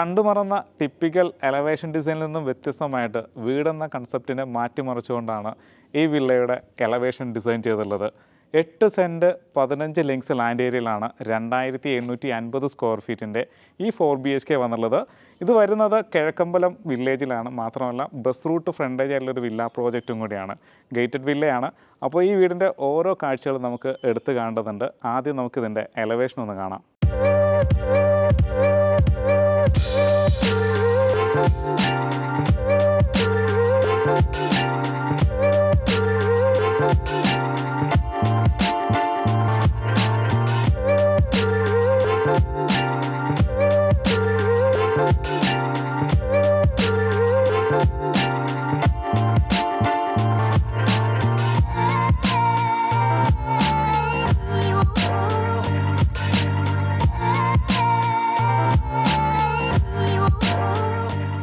കണ്ടുമറന്ന typical elevation ഡിസൈനിൽ നിന്നും വ്യത്യസ്തമായിട്ട് വീടെന്ന കൺസെപ്റ്റിനെ മാറ്റിമറിച്ചുകൊണ്ടാണ് ഈ വില്ലയുടെ എലവേഷൻ ഡിസൈൻ ചെയ്തിട്ടുള്ളത് എട്ട് സെന്റ് പതിനഞ്ച് ലിങ്സ് ലാൻഡ് ഏരിയയിലാണ് രണ്ടായിരത്തി എണ്ണൂറ്റി അൻപത് സ്ക്വയർ ഫീറ്റിന്റെ ഈ ഫോർ ബി എച്ച് കെ വന്നുള്ളത് ഇത് വരുന്നത് കിഴക്കമ്പലം വില്ലേജിലാണ് മാത്രമല്ല ബസ് റൂട്ട് ഫ്രണ്ടേജ് ആയിട്ടുള്ളൊരു വില്ല പ്രോജക്റ്റും കൂടിയാണ്. ഗേറ്റഡ് വില്ലയാണ് അപ്പോൾ ഈ വീടിന്റെ ഓരോ കാഴ്ചകളും നമുക്ക് എടുത്തു കാണേണ്ടതുണ്ട്. ആദ്യം നമുക്കിതിന്റെ എലവേഷൻ ഒന്ന് കാണാം.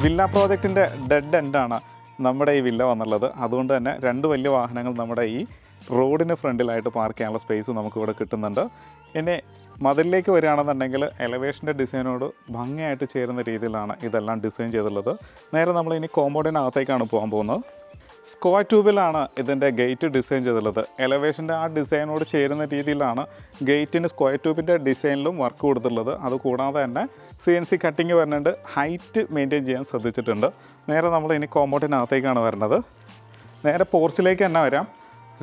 വില്ല പ്രോജക്റ്റിന്റെ ഡെഡ് എൻഡാണ് നമ്മുടെ ഈ വില്ല വന്നുള്ളത്. അതുകൊണ്ട് തന്നെ രണ്ട് വലിയ വാഹനങ്ങൾ നമ്മുടെ ഈ റോഡിന് ഫ്രണ്ടിലായിട്ട് പാർക്ക് ചെയ്യാനുള്ള സ്പേസ് നമുക്കിവിടെ കിട്ടുന്നുണ്ട്. ഇനി മതിലിലേക്ക് വരികയാണെന്നുണ്ടെങ്കിൽ എലവേഷന്റെ ഡിസൈനോട് ഭംഗിയായിട്ട് ചേരുന്ന രീതിയിലാണ് ഇതെല്ലാം ഡിസൈൻ ചെയ്തിട്ടുള്ളത്. നേരെ നമ്മൾ ഇനി കോമ്പൗണ്ടിനകത്തേക്കാണ് പോകാൻ പോകുന്നത്. സ്ക്വയർ ട്യൂബിലാണ് ഇതിന്റെ ഗേറ്റ് ഡിസൈൻ ചെയ്തിട്ടുള്ളത്. എലവേഷന്റെ ആ ഡിസൈനോട് ചേരുന്ന രീതിയിലാണ് ഗേറ്റിന് സ്ക്വയർ ട്യൂബിന്റെ ഡിസൈനിലും വർക്ക് കൊടുത്തിട്ടുള്ളത്. അതുകൂടാതെ തന്നെ സി എൻ സി കട്ടിങ് വരുന്നുണ്ട്. ഹൈറ്റ് മെയിന്റെയിൻ ചെയ്യാൻ ശ്രദ്ധിച്ചിട്ടുണ്ട്. നേരെ നമ്മൾ ഇനി കോമ്പൗണ്ടിനകത്തേക്കാണ് വരുന്നത്. നേരെ പോർച്ചിലേക്ക് തന്നെ വരാം.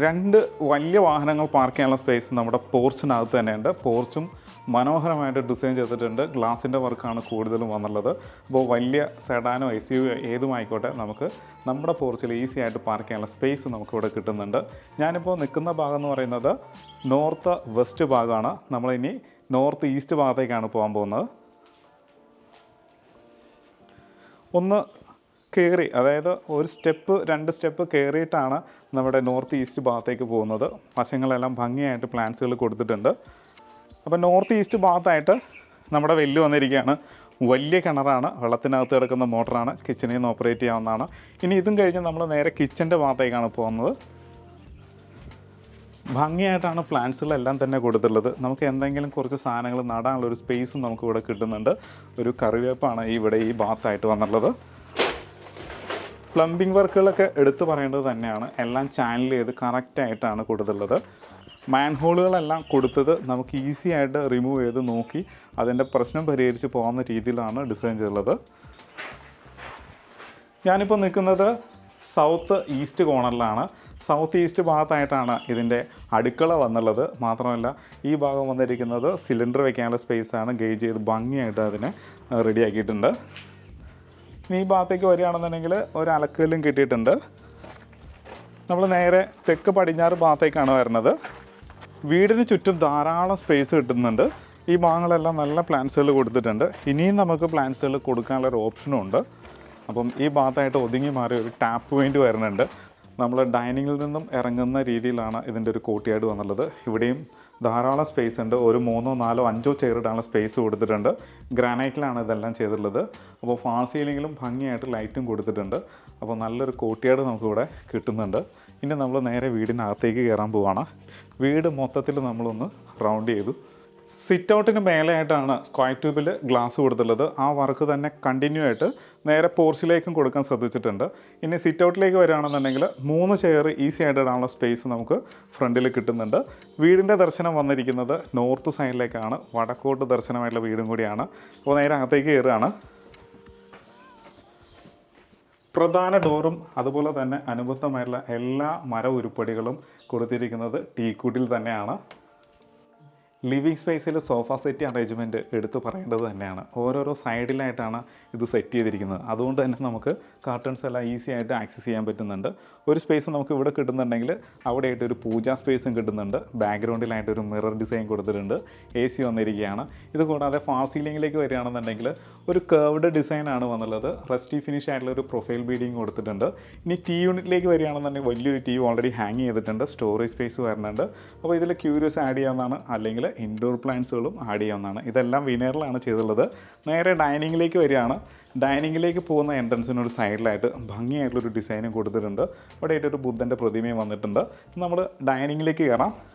രണ്ട് വലിയ വാഹനങ്ങൾ പാർക്ക് ചെയ്യാനുള്ള സ്പേസ് നമ്മുടെ പോർച്ചിനകത്ത് തന്നെയുണ്ട്. പോർച്ചും മനോഹരമായിട്ട് ഡിസൈൻ ചെയ്തിട്ടുണ്ട്. ഗ്ലാസിന്റെ വർക്കാണ് കൂടുതലും വന്നുള്ളത്. അപ്പോൾ വലിയ സെഡാനോ എസ് യു ഏതുമായിക്കോട്ടെ നമുക്ക് നമ്മുടെ പോർച്ചിൽ ഈസി ആയിട്ട് പാർക്ക് ചെയ്യാനുള്ള സ്പേസ് നമുക്കിവിടെ കിട്ടുന്നുണ്ട്. ഞാനിപ്പോൾ നിൽക്കുന്ന ഭാഗം എന്ന് പറയുന്നത് നോർത്ത് വെസ്റ്റ് ഭാഗമാണ്. നമ്മളിനി നോർത്ത് ഈസ്റ്റ് ഭാഗത്തേക്കാണ് പോകാൻ പോകുന്നത്. ഒന്ന് കയറി അതായത് ഒരു സ്റ്റെപ്പ് രണ്ട് സ്റ്റെപ്പ് കയറിയിട്ടാണ് നമ്മുടെ നോർത്ത് ഈസ്റ്റ് ഭാഗത്തേക്ക് പോകുന്നത്. വശങ്ങളെല്ലാം ഭംഗിയായിട്ട് പ്ലാന്റ്സുകൾ കൊടുത്തിട്ടുണ്ട്. അപ്പോൾ നോർത്ത് ഈസ്റ്റ് ഭാഗത്തായിട്ട് നമ്മുടെ വെല്ല് വന്നിരിക്കുകയാണ്. വലിയ കിണറാണ് വെള്ളത്തിനകത്ത് കിടക്കുന്ന മോട്ടറാണ് കിച്ചണിൽ നിന്ന് ഓപ്പറേറ്റ് ചെയ്യാവുന്നതാണ്. ഇനി ഇതും കഴിഞ്ഞ് നമ്മൾ നേരെ കിച്ചന്റെ ഭാഗത്തേക്കാണ് പോകുന്നത്. ഭംഗിയായിട്ടാണ് പ്ലാന്റ്സുകളെല്ലാം തന്നെ കൊടുത്തിട്ടുള്ളത്. നമുക്ക് എന്തെങ്കിലും കുറച്ച് സാധനങ്ങൾ നടാനുള്ള ഒരു സ്പേസും നമുക്ക് ഇവിടെ കിട്ടുന്നുണ്ട്. ഒരു കറിവേപ്പാണ് ഇവിടെ ഈ ഭാഗത്തായിട്ട് വന്നിട്ടുള്ളത്. പ്ലംബിംഗ് വർക്കുകളൊക്കെ എടുത്തു പറയേണ്ടത് തന്നെയാണ്. എല്ലാം ചാനൽ ചെയ്ത് കറക്റ്റായിട്ടാണ് കൊടുത്തുള്ളത് മാൻഹോളുകളെല്ലാം കൊടുത്തത് നമുക്ക് ഈസി ആയിട്ട് റിമൂവ് ചെയ്ത് നോക്കി അതിന്റെ പ്രശ്നം പരിഹരിച്ച് പോകുന്ന രീതിയിലാണ് ഡിസൈൻ ചെയ്തുള്ളത് ഞാനിപ്പോൾ നിൽക്കുന്നത് സൗത്ത് ഈസ്റ്റ് കോർണറിലാണ് സൗത്ത് ഈസ്റ്റ് ഭാഗത്തായിട്ടാണ് ഇതിന്റെ അടുക്കള വന്നുള്ളത് മാത്രമല്ല ഈ ഭാഗം വന്നിരിക്കുന്നത് സിലിണ്ടർ വയ്ക്കാനുള്ള സ്പേസാണ് ഗേജ് ചെയ്ത് ഭംഗിയായിട്ട് അതിനെ റെഡിയാക്കിയിട്ടുണ്ട് ഇനി ഈ ഭാഗത്തേക്ക് വരികയാണെന്നുണ്ടെങ്കിൽ ഒരു അലക്കല്ലും കിട്ടിയിട്ടുണ്ട്. നമ്മൾ നേരെ തെക്ക് പടിഞ്ഞാറ് ഭാഗത്തേക്കാണ് വരുന്നത്. വീടിന് ചുറ്റും ധാരാളം സ്പേസ് കിട്ടുന്നുണ്ട്. ഈ ഭാഗങ്ങളെല്ലാം നല്ല പ്ലാന്റ്സുകൾ കൊടുത്തിട്ടുണ്ട്. ഇനിയും നമുക്ക് പ്ലാന്റ്സുകൾ കൊടുക്കാനുള്ള ഒരു ഓപ്ഷനും ഉണ്ട്. അപ്പം ഈ ഭാഗത്തായിട്ട് ഒതുങ്ങി മാറി ഒരു ടാപ്പ് പോയിന്റ് വരുന്നുണ്ട്. നമ്മൾ ഡൈനിങ്ങിൽ നിന്നും ഇറങ്ങുന്ന രീതിയിലാണ് ഇതിന്റെ ഒരു കോട്ടിയായിട്ട് വന്നുള്ളത്. ഇവിടെയും ധാരാളം സ്പേസ് ഉണ്ട്. ഒരു മൂന്നോ നാലോ അഞ്ചോ ചെയർ ഇടാനുള്ള സ്പേസ് കൊടുത്തിട്ടുണ്ട്. ഗ്രാനൈറ്റിലാണ് ഇതെല്ലാം ചെയ്തിട്ടുള്ളത്. അപ്പോൾ ഫാൾ സീലിങ്ങിലും ഭംഗിയായിട്ട് ലൈറ്റും കൊടുത്തിട്ടുണ്ട്. അപ്പോൾ നല്ലൊരു കോട്ടിയാട് നമുക്കിവിടെ കിട്ടുന്നുണ്ട്. ഇനി നമ്മൾ നേരെ വീടിനകത്തേക്ക് കയറാൻ പോവാണ്. വീട് മൊത്തത്തിൽ നമ്മളൊന്ന് റൗണ്ട് ചെയ്തു. സിറ്റ് ഔട്ടിന് മേലെയായിട്ടാണ് സ്ക്വയർ ട്യൂബിൽ ഗ്ലാസ് കൊടുത്തുള്ളത് ആ വർക്ക് തന്നെ കണ്ടിന്യൂ ആയിട്ട് നേരെ പോർച്ചിലേക്കും കൊടുക്കാൻ ശ്രദ്ധിച്ചിട്ടുണ്ട്. ഇനി സിറ്റ് ഔട്ടിലേക്ക് വരികയാണെന്നുണ്ടെങ്കിൽ മൂന്ന് ചെയർ ഈസി ആയിട്ട് ഇടാനുള്ള സ്പേസ് നമുക്ക് ഫ്രണ്ടിൽ കിട്ടുന്നുണ്ട്. വീടിന്റെ ദർശനം വന്നിരിക്കുന്നത് നോർത്ത് സൈഡിലേക്കാണ് വടക്കോട്ട് ദർശനമായിട്ടുള്ള വീടും കൂടിയാണ്. അപ്പോൾ നേരെ അകത്തേക്ക് കയറുകയാണ്. പ്രധാന ഡോറും അതുപോലെ തന്നെ അനുബന്ധമായിട്ടുള്ള എല്ലാ മര ഉരുപ്പടികളും കൊടുത്തിരിക്കുന്നത് ടീക്കൂട്ടിൽ തന്നെയാണ്. ലിവിങ് സ്പേസിൽ സോഫ സെറ്റ് അറേഞ്ച്മെന്റ് എടുത്തു പറയേണ്ടത് തന്നെയാണ്. ഓരോരോ സൈഡിലായിട്ടാണ് ഇത് സെറ്റ് ചെയ്തിരിക്കുന്നത്. അതുകൊണ്ട് തന്നെ നമുക്ക് കാർട്ടൺസ് എല്ലാം ഈസി ആയിട്ട് ആക്സസ് ചെയ്യാൻ പറ്റുന്നുണ്ട്. ഒരു സ്പേസ് നമുക്ക് ഇവിടെ കിട്ടുന്നുണ്ടെങ്കിൽ അവിടെയായിട്ട് ഒരു പൂജാ സ്പേസും കിട്ടുന്നുണ്ട്. ബാക്ക്ഗ്രൗണ്ടിലായിട്ട് ഒരു മിറർ ഡിസൈൻ കൊടുത്തിട്ടുണ്ട്. എ സി വന്നിരിക്കുകയാണ്. ഇത് കൂടാതെ ഫാർ സീലിംഗിലേക്ക് വരികയാണെന്നുണ്ടെങ്കിൽ ഒരു കേർവ്ഡ് ഡിസൈനാണ് വന്നുള്ളത്. റെസ്റ്റി ഫിനിഷ് ആയിട്ടുള്ള ഒരു പ്രൊഫൈൽ ബീഡിങ് കൊടുത്തിട്ടുണ്ട്. ഇനി ടി യൂണിറ്റിലേക്ക് വരികയാണെന്നുണ്ടെങ്കിൽ വലിയൊരു ടി ഓൾറെഡി ഹാങ് ചെയ്തിട്ടുണ്ട്. സ്റ്റോറേജ് സ്പേസ് വരുന്നുണ്ട്. അപ്പോൾ ഇതിൽ ക്യൂരിയസ് ആഡ് ചെയ്യാവുന്നതാണ്. അല്ലെങ്കിൽ ഇൻഡോർ പ്ലാന്റ്സുകളും ആഡ് ചെയ്യാവുന്നതാണ്. ഇതെല്ലാം വിനറിലാണ് ചെയ്തിട്ടുള്ളത് നേരെ ഡൈനിങ്ങിലേക്ക് വരികയാണ്. ഡൈനിങ്ങിലേക്ക് പോകുന്ന എൻട്രൻസിന് ഒരു സൈഡിലായിട്ട് ഭംഗിയായിട്ടുള്ളൊരു ഡിസൈനും കൊടുത്തിട്ടുണ്ട്. അവിടെ ആയിട്ടൊരു ബുദ്ധന്റെ പ്രതിമയും വന്നിട്ടുണ്ട്. നമ്മൾ ഡൈനിങ്ങിലേക്ക് കയറാം.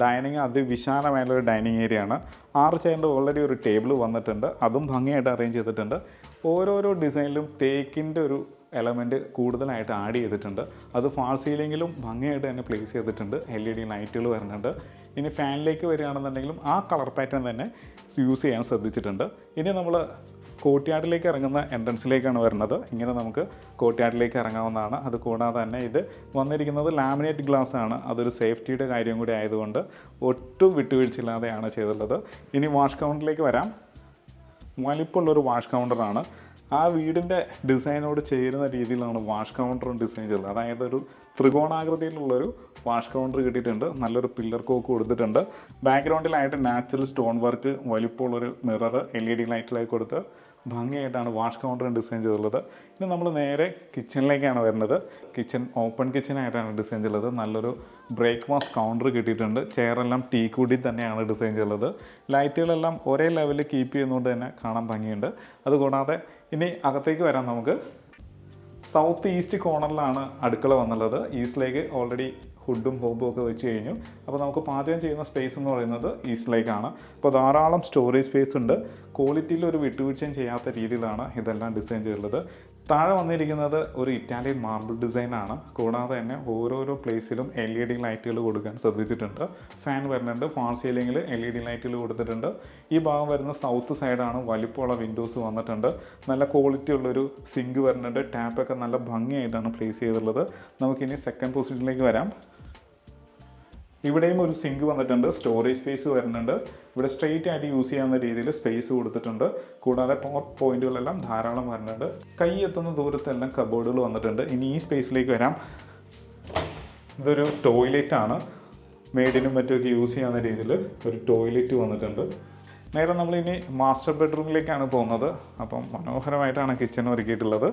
ഡൈനിങ് അതിവിശാലമായുള്ളൊരു ഡൈനിങ് ഏരിയ ആണ്. ആറ് ചെയറിന്റെ ഓൾറെഡി ഒരു ടേബിൾ വന്നിട്ടുണ്ട്. അതും ഭംഗിയായിട്ട് അറേഞ്ച് ചെയ്തിട്ടുണ്ട്. ഓരോരോ ഡിസൈനിലും തേക്കിന്റെ ഒരു എലമെന്റ് കൂടുതലായിട്ട് ആഡ് ചെയ്തിട്ടുണ്ട്. അത് ഫാൾ സീലിങ്ങിലും ഭംഗിയായിട്ട് തന്നെ പ്ലേസ് ചെയ്തിട്ടുണ്ട്. എൽ ഇ ഡി ലൈറ്റുകൾ വരുന്നുണ്ട്. ഇനി ഫാനിലേക്ക് വരികയാണെന്നുണ്ടെങ്കിലും ആ കളർ പാറ്റേൺ തന്നെ യൂസ് ചെയ്യാൻ ശ്രദ്ധിച്ചിട്ടുണ്ട്. ഇനി നമ്മൾ കോട്ടിയാടിലേക്ക് ഇറങ്ങുന്ന എൻട്രൻസിലേക്കാണ് വരുന്നത്. ഇങ്ങനെ നമുക്ക് കോട്ടിയാടിലേക്ക് ഇറങ്ങാവുന്നതാണ്. അത് കൂടാതെ തന്നെ ഇത് വന്നിരിക്കുന്നത് ലാമിനേറ്റ് ഗ്ലാസ് ആണ്. അതൊരു സേഫ്റ്റിയുടെ കാര്യം കൂടി ആയതുകൊണ്ട് ഒട്ടും വിട്ടുവീഴ്ചയില്ലാതെയാണ് ചെയ്തിട്ടുള്ളത് ഇനി വാഷ് കൗണ്ടറിലേക്ക് വരാം. വലിപ്പമുള്ളൊരു വാഷ് കൗണ്ടറാണ് ആ വീടിന്റെ ഡിസൈനോട് ചേരുന്ന രീതിയിലാണ് വാഷ് കൗണ്ടറും ഡിസൈൻ ചെയ്തത്. അതായത് ഒരു ത്രികോണാകൃതിയിലുള്ളൊരു വാഷ് കൗണ്ടർ കിട്ടിയിട്ടുണ്ട്. നല്ലൊരു പില്ലർ കോക്ക് കൊടുത്തിട്ടുണ്ട്. ബാക്ക്ഗ്രൗണ്ടിലായിട്ട് നാച്ചുറൽ സ്റ്റോൺ വർക്ക് വലിപ്പമുള്ളൊരു മിറർ എൽ ഇ ഡി ലൈറ്റിലേക്ക് കൊടുത്ത് ഭംഗിയായിട്ടാണ് വാഷ് കൗണ്ടർ ഡിസൈൻ ചെയ്തിട്ടുള്ളത്. ഇനി നമ്മൾ നേരെ കിച്ചണിലേക്കാണ് വരുന്നത്. കിച്ചൺ ഓപ്പൺ കിച്ചണായിട്ടാണ് ഡിസൈൻ ചെയ്തത് നല്ലൊരു ബ്രേക്ക്ഫാസ്റ്റ് കൗണ്ടർ കിട്ടിയിട്ടുണ്ട്. ചെയറെല്ലാം ടീ കൂടി തന്നെയാണ് ഡിസൈൻ ചെയ്തത് ലൈറ്റുകളെല്ലാം ഒരേ ലെവലിൽ കീപ്പ് ചെയ്യുന്നതുകൊണ്ട് തന്നെ കാണാൻ ഭംഗിയുണ്ട്. അതുകൂടാതെ ഇനി അകത്തേക്ക് വരാം നമുക്ക്. സൗത്ത് ഈസ്റ്റ് കോർണറിലാണ് അടുക്കള വന്നുള്ളത് ഈസ്റ്റിലേക്ക് ഓൾറെഡി ഹുഡും ഹോബും ഒക്കെ വെച്ച് കഴിഞ്ഞു. അപ്പോൾ നമുക്ക് പാചകം ചെയ്യുന്ന സ്പേസ് എന്ന് പറയുന്നത് ഈസ്റ്റിലേക്കാണ് അപ്പോൾ ധാരാളം സ്റ്റോറേജ് സ്പേസ് ഉണ്ട്. ക്വാളിറ്റിയിൽ ഒരു വിട്ടുവീഴ്ചയും ചെയ്യാത്ത രീതിയിലാണ് ഇതെല്ലാം ഡിസൈൻ ചെയ്തിട്ടുള്ളത്. താഴെ വന്നിരിക്കുന്നത് ഒരു ഇറ്റാലിയൻ മാർബിൾ ഡിസൈനാണ് കൂടാതെ തന്നെ ഓരോരോ പ്ലേസിലും എൽ ഇ ഡി ലൈറ്റുകൾ കൊടുക്കാൻ ശ്രദ്ധിച്ചിട്ടുണ്ട്. ഫാൻ വരുന്നുണ്ട്. ഫാൾ സീലിങ്ങിൽ എൽ ഇ ഡി ലൈറ്റുകൾ കൊടുത്തിട്ടുണ്ട്. ഈ ഭാഗം വരുന്ന സൗത്ത് സൈഡാണ് വലിപ്പമുള്ള വിൻഡോസ് വന്നിട്ടുണ്ട്. നല്ല ക്വാളിറ്റി ഉള്ളൊരു സിങ്ക് വരുന്നുണ്ട്. ടാപ്പൊക്കെ നല്ല ഭംഗിയായിട്ടാണ് പ്ലേസ് ചെയ്തിട്ടുള്ളത്. നമുക്കിനി സെക്കൻഡ് പൊസിഷനിലേക്ക് വരാം. ഇവിടെയും ഒരു സിങ്ക് വന്നിട്ടുണ്ട് സ്റ്റോറേജ് സ്പേസ് വരുന്നുണ്ട്. ഇവിടെ സ്ട്രെയിറ്റ് ആയിട്ട് യൂസ് ചെയ്യാവുന്ന രീതിയിൽ സ്പേസ് കൊടുത്തിട്ടുണ്ട്. കൂടാതെ പവർ പോയിന്റുകളെല്ലാം ധാരാളം വരുന്നുണ്ട്. കൈ എത്തുന്ന ദൂരത്തെല്ലാം കബോർഡുകൾ വന്നിട്ടുണ്ട്. ഇനി ഈ സ്പേസിലേക്ക് വരാം. ഇതൊരു ടോയ്ലറ്റ് ആണ്. മെയ്ഡിനും മറ്റുമൊക്കെ യൂസ് ചെയ്യാവുന്ന രീതിയിൽ ഒരു ടോയ്ലറ്റ് വന്നിട്ടുണ്ട്. നേരെ നമ്മൾ ഇനി മാസ്റ്റർ ബെഡ്റൂമിലേക്കാണ് പോകുന്നത്. അപ്പം മനോഹരമായിട്ടാണ് കിച്ചൺ ഒരുക്കിയിട്ടുള്ളത്.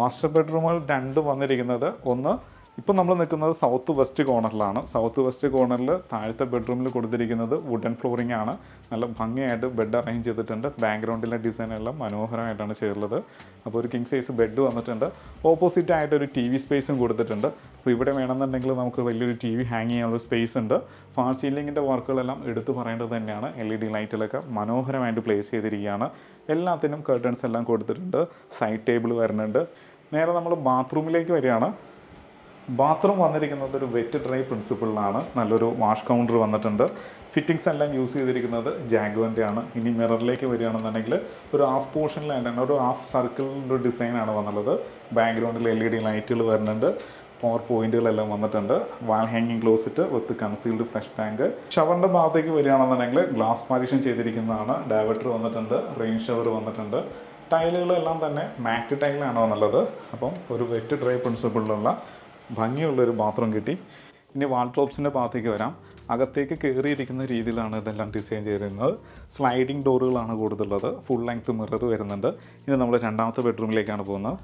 മാസ്റ്റർ ബെഡ്റൂമുകൾ രണ്ട് വന്നിരിക്കുന്നത്. ഒന്ന് ഇപ്പം നമ്മൾ നിൽക്കുന്നത് സൗത്ത് വെസ്റ്റ് കോർണറിലാണ് സൗത്ത് വെസ്റ്റ് കോർണറിൽ താഴത്തെ ബെഡ്റൂമിൽ കൊടുത്തിരിക്കുന്നത് വുഡൻ ഫ്ലോറിംഗ് ആണ്. നല്ല ഭംഗിയായിട്ട് ബെഡ് അറേഞ്ച് ചെയ്തിട്ടുണ്ട്. ബാക്ക്ഗ്രൗണ്ടിലെ ഡിസൈൻ എല്ലാം മനോഹരമായിട്ടാണ് ചെയ്തിട്ടുള്ളത്. അപ്പോൾ ഒരു കിങ് സൈസ് ബെഡ് വന്നിട്ടുണ്ട്. ഓപ്പോസിറ്റ് ആയിട്ട് ഒരു ടി വി സ്പേസും കൊടുത്തിട്ടുണ്ട്. അപ്പോൾ ഇവിടെ വേണമെന്നുണ്ടെങ്കിൽ നമുക്ക് വലിയൊരു ടി വി ഹാങ് ചെയ്യാനുള്ള സ്പേസ് ഉണ്ട്. ഫാൾ സീലിങ്ങിന്റെ വർക്കുകളെല്ലാം എടുത്തു പറയേണ്ടത് തന്നെയാണ്. എൽ ഇ ഡി ലൈറ്റിലൊക്കെ മനോഹരമായിട്ട് പ്ലേസ് ചെയ്തിരിക്കുകയാണ്. എല്ലാത്തിനും കർട്ടൻസ് എല്ലാം കൊടുത്തിട്ടുണ്ട്. സൈഡ് ടേബിൾ വരുന്നുണ്ട്. നേരെ നമ്മൾ ബാത്റൂമിലേക്ക് വരികയാണ്. ബാത്റൂം വന്നിരിക്കുന്നത് ഒരു വെറ്റ് ഡ്രൈ പ്രിൻസിപ്പിളിലാണ് നല്ലൊരു വാഷ് കൗണ്ടർ വന്നിട്ടുണ്ട്. ഫിറ്റിങ്സ് എല്ലാം യൂസ് ചെയ്തിരിക്കുന്നത് ജാഗ്വന്റെ ആണ്. ഇനി മിററിലേക്ക് വരികയാണെന്നുണ്ടെങ്കിൽ ഒരു ഹാഫ് പോർഷനിലായിട്ടാണ് ഒരു ഹാഫ് സർക്കിളിന്റെ ഒരു ഡിസൈനാണ് വന്നുള്ളത്. ബാക്ക്ഗ്രൗണ്ടിൽ എൽ ഇ ഡി ലൈറ്റുകൾ വരുന്നുണ്ട്. പവർ പോയിന്റുകളെല്ലാം വന്നിട്ടുണ്ട്. വാൾ ഹാങ്ങിങ് closet with concealed flush tank ഷവറിന്റെ ഭാഗത്തേക്ക് വരികയാണെന്നുണ്ടെങ്കിൽ ഗ്ലാസ് പാരീഷൻ ചെയ്തിരിക്കുന്നതാണ്. ഡയവേറ്റർ വന്നിട്ടുണ്ട്. റെയിൻ ഷവർ വന്നിട്ടുണ്ട്. ടൈലുകളെല്ലാം തന്നെ മാറ്റ് ടൈലാണ് വന്നുള്ളത്. അപ്പം ഒരു വെറ്റ് ഡ്രൈ പ്രിൻസിപ്പിളിലുള്ള ഭംഗിയുള്ളൊരു ബാത്റൂം കിട്ടി. ഇനി വാൾഡ്രോപ്സിന്റെ ഭാഗത്തേക്ക് വരാം. അകത്തേക്ക് കയറിയിരിക്കുന്ന രീതിയിലാണ് ഇതെല്ലാം ഡിസൈൻ ചെയ്തിരുന്നത്. സ്ലൈഡിംഗ് ഡോറുകളാണ് കൂടുതലുള്ളത്. ഫുൾ ലെങ്ത് മിറർ വരുന്നുണ്ട്. ഇനി നമ്മൾ രണ്ടാമത്തെ ബെഡ്റൂമിലേക്കാണ് പോകുന്നത്.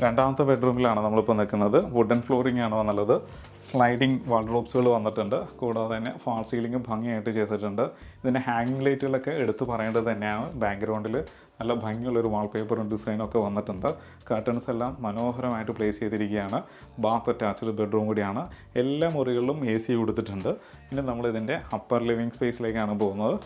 രണ്ടാമത്തെ ബെഡ്റൂമിലാണ് നമ്മളിപ്പോൾ നിൽക്കുന്നത്. വുഡൻ ഫ്ലോറിംഗ് ആണ് വന്നുള്ളത് സ്ലൈഡിംഗ് വാൾഡ്രോപ്സുകൾ വന്നിട്ടുണ്ട്. കൂടാതെ തന്നെ ഫാൾ സീലിംഗും ഭംഗിയായിട്ട് ചെയ്തിട്ടുണ്ട്. ഇതിന്റെ ഹാങ്ങിങ് ലൈറ്റുകളൊക്കെ എടുത്തു പറയേണ്ടത് തന്നെയാണ്. ബാക്ക്ഗ്രൗണ്ടിൽ നല്ല ഭംഗിയുള്ളൊരു വാൾപേപ്പറും ഡിസൈനും ഒക്കെ വന്നിട്ടുണ്ട്. കർട്ടൻസ് എല്ലാം മനോഹരമായിട്ട് പ്ലേസ് ചെയ്തിരിക്കുകയാണ്. ബാത്ത് അറ്റാച്ച്ഡ് ബെഡ്റൂം കൂടിയാണ്. എല്ലാ മുറികളിലും എ സി കൊടുത്തിട്ടുണ്ട്. ഇനി നമ്മളിതിന്റെ അപ്പർ ലിവിങ് സ്പേസിലേക്കാണ് പോകുന്നത്.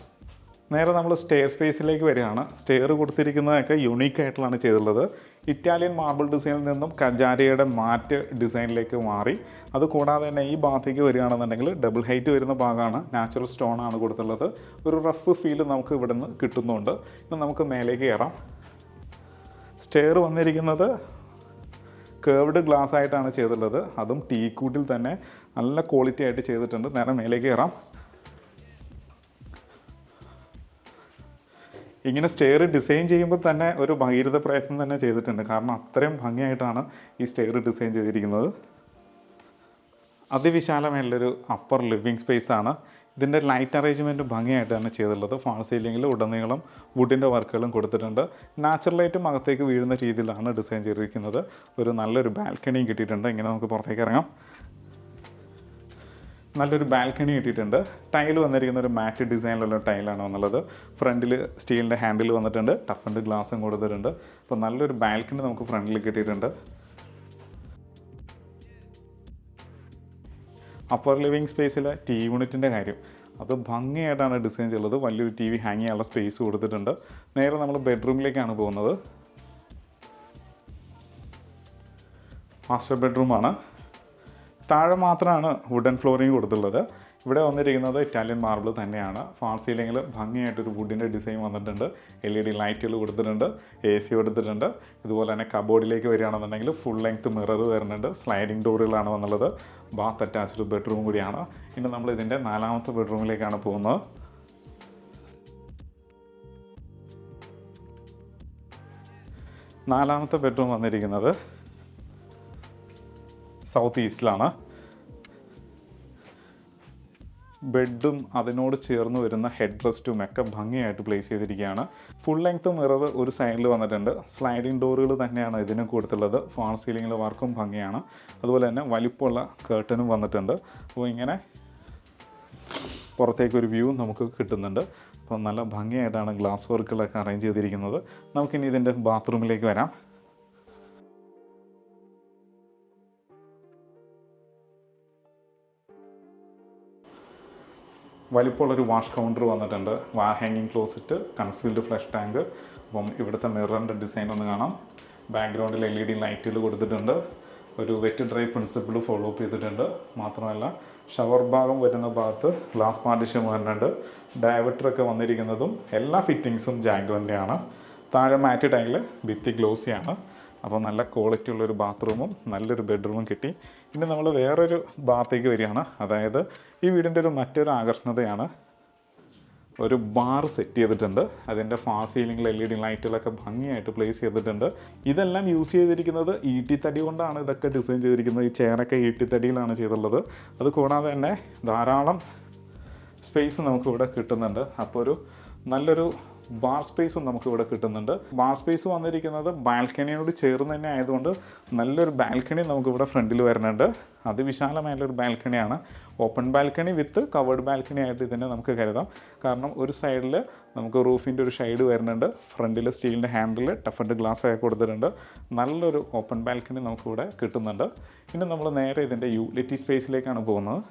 നേരെ നമ്മൾ സ്റ്റെയർ സ്പേസിലേക്ക് വരികയാണ്. സ്റ്റെയർ കൊടുത്തിരിക്കുന്നതൊക്കെ യുണീക്കായിട്ടുള്ളതാണ് ചെയ്തിട്ടുള്ളത്. ഇറ്റാലിയൻ മാർബിൾ ഡിസൈനിൽ നിന്നും കജാരിയുടെ മാറ്റ് ഡിസൈനിലേക്ക് മാറി. അത് കൂടാതെ തന്നെ ഈ ഭാഗത്തേക്ക് വരികയാണെന്നുണ്ടെങ്കിൽ ഡബിൾ ഹൈറ്റ് വരുന്ന ഭാഗമാണ്. നാച്ചുറൽ സ്റ്റോൺ ആണ് കൊടുത്തുള്ളത് ഒരു റഫ് ഫീൽ നമുക്ക് ഇവിടുന്ന് കിട്ടുന്നുണ്ട്. ഇനി നമുക്ക് മേലേക്ക് കയറാം. സ്റ്റെയർ വന്നിരിക്കുന്നത് കേർവ്ഡ് ഗ്ലാസ് ആയിട്ടാണ് ചെയ്തിട്ടുള്ളത്. അതും ടീ കൂട്ടിൽ തന്നെ നല്ല ക്വാളിറ്റി ആയിട്ട് ചെയ്തിട്ടുണ്ട്. നേരെ മേലേക്ക് കയറാം. ഇങ്ങനെ സ്റ്റെയർ ഡിസൈൻ ചെയ്യുമ്പോൾ തന്നെ ഒരു ഭഗീരഥ പ്രയത്നം തന്നെ ചെയ്തിട്ടുണ്ട്. കാരണം അത്രയും ഭംഗിയായിട്ടാണ് ഈ സ്റ്റെയർ ഡിസൈൻ ചെയ്തിരിക്കുന്നത്. അതിവിശാലമായുള്ളൊരു അപ്പർ ലിവിങ് സ്പേസ് ആണ്. ഇതിന്റെ ലൈറ്റ് അറേഞ്ച്മെന്റ് തന്നെ ചെയ്തിട്ടുള്ളത്. ഫാൾ സീലിങ്ങിൽ ഉടനീളം വുഡിന്റെ വർക്കുകളും കൊടുത്തിട്ടുണ്ട്. നാച്ചുറൽ ലൈറ്റും അകത്തേക്ക് വീഴുന്ന രീതിയിലാണ് ഡിസൈൻ ചെയ്തിരിക്കുന്നത്. ഒരു നല്ലൊരു ബാൽക്കണിയും കിട്ടിയിട്ടുണ്ട്. ഇങ്ങനെ നമുക്ക് പുറത്തേക്ക് ഇറങ്ങാം. നല്ലൊരു ബാൽക്കണി കിട്ടിയിട്ടുണ്ട്. ടൈൽ വന്നിരിക്കുന്ന ഒരു മാറ്റ് ഡിസൈനിലുള്ള ടൈലാണ് വന്നുള്ളത് ഫ്രണ്ടിൽ സ്റ്റീലിന്റെ ഹാൻഡിൽ വന്നിട്ടുണ്ട്. ടഫ് ആൻഡ് ഗ്ലാസും കൊടുത്തിട്ടുണ്ട് അപ്പോൾ നല്ലൊരു ബാൽക്കണി നമുക്ക് ഫ്രണ്ടിൽ കിട്ടിയിട്ടുണ്ട്. അപ്പർ ലിവിങ് സ്പേസിലെ ടി യൂണിറ്റിന്റെ കാര്യം. അത് ഭംഗിയായിട്ടാണ് ഡിസൈൻ ചെയ്തത്. വലിയൊരു ടി വി ഹാങ് ചെയ്യാനുള്ള സ്പേസ് കൊടുത്തിട്ടുണ്ട്. നേരെ നമ്മൾ ബെഡ്റൂമിലേക്കാണ് പോകുന്നത്. മാസ്റ്റർ ബെഡ്റൂമാണ്. താഴെ മാത്രമാണ് വുഡൻ ഫ്ലോറിങ് കൊടുത്തുള്ളത് ഇവിടെ വന്നിരിക്കുന്നത് ഇറ്റാലിയൻ മാർബിൾ തന്നെയാണ്. ഫാൾ സീലിങ്ങിൽ ഭംഗിയായിട്ടൊരു വുഡിന്റെ ഡിസൈൻ വന്നിട്ടുണ്ട്. എൽ ഇ ഡി ലൈറ്റുകൾ കൊടുത്തിട്ടുണ്ട്. എ സി കൊടുത്തിട്ടുണ്ട്. ഇതുപോലെ തന്നെ കബോർഡിലേക്ക് വരികയാണെന്നുണ്ടെങ്കിൽ ഫുൾ ലെങ്ത് മിറർ വരുന്നുണ്ട് സ്ലൈഡിംഗ് ഡോറുകളാണ് വന്നുള്ളത്. ബാത്ത് അറ്റാച്ച്ഡ് ബെഡ്റൂം കൂടിയാണ്. ഇനി നമ്മൾ ഇതിന്റെ നാലാമത്തെ ബെഡ്റൂമിലേക്കാണ് പോകുന്നത്. നാലാമത്തെ ബെഡ്റൂം വന്നിരിക്കുന്നത് സൗത്ത് ഈസ്റ്റിലാണ് ബെഡും അതിനോട് ചേർന്ന് വരുന്ന ഹെഡ് റെസ്റ്റും ഒക്കെ ഭംഗിയായിട്ട് പ്ലേസ് ചെയ്തിരിക്കുകയാണ്. ഫുൾ ലെങ്ത് മിറർ ഒരു സൈഡിൽ വന്നിട്ടുണ്ട്. സ്ലൈഡിംഗ് ഡോറുകൾ തന്നെയാണ് ഇതിനും കൊടുത്തുള്ളത്. ഫാൾ സീലിംഗിൽ വർക്കും ഭംഗിയാണ്. അതുപോലെ തന്നെ വലിപ്പമുള്ള കേർട്ടനും വന്നിട്ടുണ്ട്. അപ്പോൾ ഇങ്ങനെ പുറത്തേക്കൊരു വ്യൂ നമുക്ക് കിട്ടുന്നുണ്ട്. അപ്പോൾ നല്ല ഭംഗിയായിട്ടാണ് ഗ്ലാസ് വർക്കുകളൊക്കെ അറേഞ്ച് ചെയ്തിരിക്കുന്നത്. നമുക്കിനി ഇതിന്റെ ബാത്റൂമിലേക്ക് വരാം. വലിപ്പമുള്ളൊരു വാഷ് കൗണ്ടർ വന്നിട്ടുണ്ട്. വാ ഹാങ്ങിങ് ക്ലോസറ്റ് കൺസീൽഡ് ഫ്ലഷ് ടാങ്ക് അപ്പം ഇവിടുത്തെ മിററിന്റെ ഡിസൈൻ ഒന്ന് കാണാം. ബാക്ക്ഗ്രൗണ്ടിൽ എൽ ഇ ഡി ലൈറ്റുകൾ കൊടുത്തിട്ടുണ്ട്. ഒരു wet dry principle follow up ചെയ്തിട്ടുണ്ട്. മാത്രമല്ല ഷവർ ഭാഗം വരുന്ന ഭാഗത്ത് ഗ്ലാസ് പാർട്ടിഷൻ വരുന്നുണ്ട് ഡയവറ്ററൊക്കെ വന്നിരിക്കുന്നതും എല്ലാ ഫിറ്റിങ്സും ജാഗ്രോന്റെയാണ് താഴെ മാറ്റ് ടൈൽ ഭിത്തി ഗ്ലോസിയാണ് അപ്പോൾ നല്ല ക്വാളിറ്റി ഉള്ളൊരു ബാത്റൂമും നല്ലൊരു ബെഡ്റൂമും കിട്ടി. ഇനി നമ്മൾ വേറൊരു ഭാഗത്തേക്ക് വരികയാണ്. അതായത് ഈ വീടിന്റെ ഒരു മറ്റൊരു ആകർഷണതയാണ് ഒരു ബാർ സെറ്റ് ചെയ്തിട്ടുണ്ട്. അതിന്റെ ഫാർ സീലിംഗിൽ എൽ ഇ ഡി ലൈറ്റുകളൊക്കെ ഭംഗിയായിട്ട് പ്ലേസ് ചെയ്തിട്ടുണ്ട്. ഇതെല്ലാം യൂസ് ചെയ്തിരിക്കുന്നത് ഈട്ടിത്തടി കൊണ്ടാണ് ഇതൊക്കെ ഡിസൈൻ ചെയ്തിരിക്കുന്നത്. ഈ ചെയറൊക്കെ ഈട്ടിത്തടിയിലാണ് ചെയ്തിട്ടുള്ളത്. അത് കൂടാതെ തന്നെ ധാരാളം സ്പേസ് നമുക്കിവിടെ കിട്ടുന്നുണ്ട്. അപ്പോൾ ഒരു നല്ലൊരു ബാർ സ്പേസും നമുക്ക് ഇവിടെ കിട്ടുന്നുണ്ട്. ബാർ സ്പേസ് വന്നിരിക്കുന്നത് ബാൽക്കണിയോട് ചേർന്ന് തന്നെ ആയതുകൊണ്ട് നല്ലൊരു ബാൽക്കണി നമുക്ക് ഇവിടെ ഫ്രണ്ടിൽ വരുന്നുണ്ട്. അതിവിശാലമായുള്ളൊരു ബാൽക്കണിയാണ്. Open balcony with covered balcony ആയിട്ട് ഇതിനെ നമുക്ക് കരുതാം. കാരണം ഒരു സൈഡിൽ നമുക്ക് റൂഫിന്റെ ഒരു ഷൈഡ് വരുന്നുണ്ട്. ഫ്രണ്ടിൽ സ്റ്റീലിന്റെ ഹാൻഡിൽ ടഫൻഡ് ഗ്ലാസ് ഒക്കെ കൊടുത്തിട്ടുണ്ട്. നല്ലൊരു ഓപ്പൺ ബാൽക്കണി നമുക്കിവിടെ കിട്ടുന്നുണ്ട്. ഇനി നമ്മൾ നേരെ ഇതിന്റെ യൂട്ടിലിറ്റി സ്പേസിലേക്കാണ് പോകുന്നത്.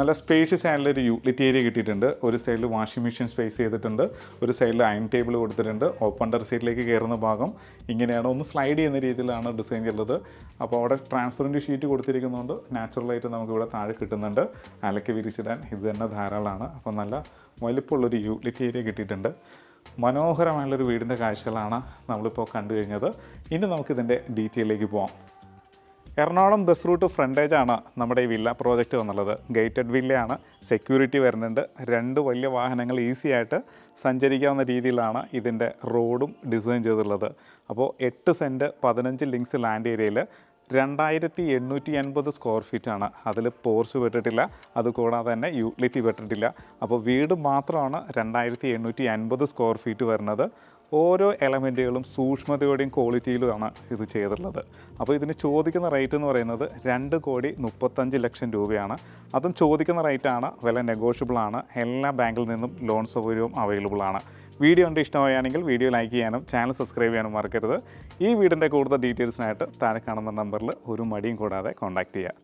നല്ല സ്പേഷ്യസ് ആയിട്ടുള്ള ഒരു യൂട്ടിലിറ്റി ഏരിയ കിട്ടിയിട്ടുണ്ട്. ഒരു സൈഡിൽ വാഷിംഗ് മെഷീൻ സ്പേസ് ചെയ്തിട്ടുണ്ട്. ഒരു സൈഡിൽ അയൺ ടേബിൾ കൊടുത്തിട്ടുണ്ട്. ഓപ്പൺ ഡർ സൈഡിലേക്ക് കയറുന്ന ഭാഗം ഇങ്ങനെയാണ്. ഒന്ന് സ്ലൈഡ് ചെയ്യുന്ന രീതിയിലാണ് ഡിസൈൻ ചെയ്തത് അപ്പോൾ അവിടെ ട്രാൻസ്പെറന്റ് ഷീറ്റ് കൊടുത്തിരിക്കുന്നതുകൊണ്ട് നാച്ചുറലായിട്ട് നമുക്കിവിടെ താഴെ കിട്ടുന്നുണ്ട്. അലക്കി വിരിച്ചിടാൻ ഇത് തന്നെ ധാരാളമാണ്. അപ്പോൾ നല്ല വലിപ്പമുള്ളൊരു യൂട്ടിലിറ്റി ഏരിയ കിട്ടിയിട്ടുണ്ട്. മനോഹരമായുള്ളൊരു വീടിന്റെ കാഴ്ചകളാണ് നമ്മളിപ്പോൾ കണ്ടു കഴിഞ്ഞത്. ഇനി നമുക്കിതിന്റെ ഡീറ്റെയിലേക്ക് പോവാം. എറണാകുളം ബസ് റൂട്ട് ഫ്രണ്ടേജ് ആണ് നമ്മുടെ ഈ വില്ല പ്രോജക്റ്റ് വന്നുള്ളത്. ഗേറ്റഡ് വില്ലയാണ്. സെക്യൂരിറ്റി വരുന്നുണ്ട്. രണ്ട് വലിയ വാഹനങ്ങൾ ഈസി ആയിട്ട് സഞ്ചരിക്കാവുന്ന രീതിയിലാണ് ഇതിന്റെ റോഡും ഡിസൈൻ ചെയ്തിട്ടുള്ളത്. അപ്പോൾ എട്ട് സെന്റ് പതിനഞ്ച് ലിങ്ക്സ് ലാൻഡ് ഏരിയയിൽ രണ്ടായിരത്തി എണ്ണൂറ്റി എൺപത് സ്ക്വയർ ഫീറ്റാണ് അതിൽ പോർച്ച് പെട്ടിട്ടില്ല. അതുകൂടാതെ തന്നെ യൂട്ടിലിറ്റി പെട്ടിട്ടില്ല. അപ്പോൾ വീട് മാത്രമാണ് രണ്ടായിരത്തി എണ്ണൂറ്റി അൻപത് സ്ക്വയർ ഫീറ്റ് വരുന്നത്. ഓരോ എലമെന്റുകളും സൂക്ഷ്മതയോടെയും ക്വാളിറ്റിയിലുമാണ് ഇത് ചെയ്തിട്ടുള്ളത്. അപ്പോൾ ഇതിന് ചോദിക്കുന്ന റേറ്റ് എന്ന് പറയുന്നത് രണ്ട് കോടി മുപ്പത്തഞ്ച് ലക്ഷം രൂപയാണ്. അതും ചോദിക്കുന്ന റേറ്റാണ് വില നെഗോഷ്യബിൾ ആണ്. എല്ലാ ബാങ്കിൽ നിന്നും ലോൺ സൗകര്യവും അവൈലബിൾ ആണ്. വീഡിയോ കണ്ട് ഇഷ്ടമായാണെങ്കിൽ വീഡിയോ ലൈക്ക് ചെയ്യാനും ചാനൽ സബ്സ്ക്രൈബ് ചെയ്യാനും മറക്കരുത്. ഈ വീടിന്റെ കൂടുതൽ ഡീറ്റെയിൽസിനായിട്ട് താഴെ കാണുന്ന നമ്പറിൽ ഒരു മടിയും കൂടാതെ കോൺടാക്റ്റ് ചെയ്യുക.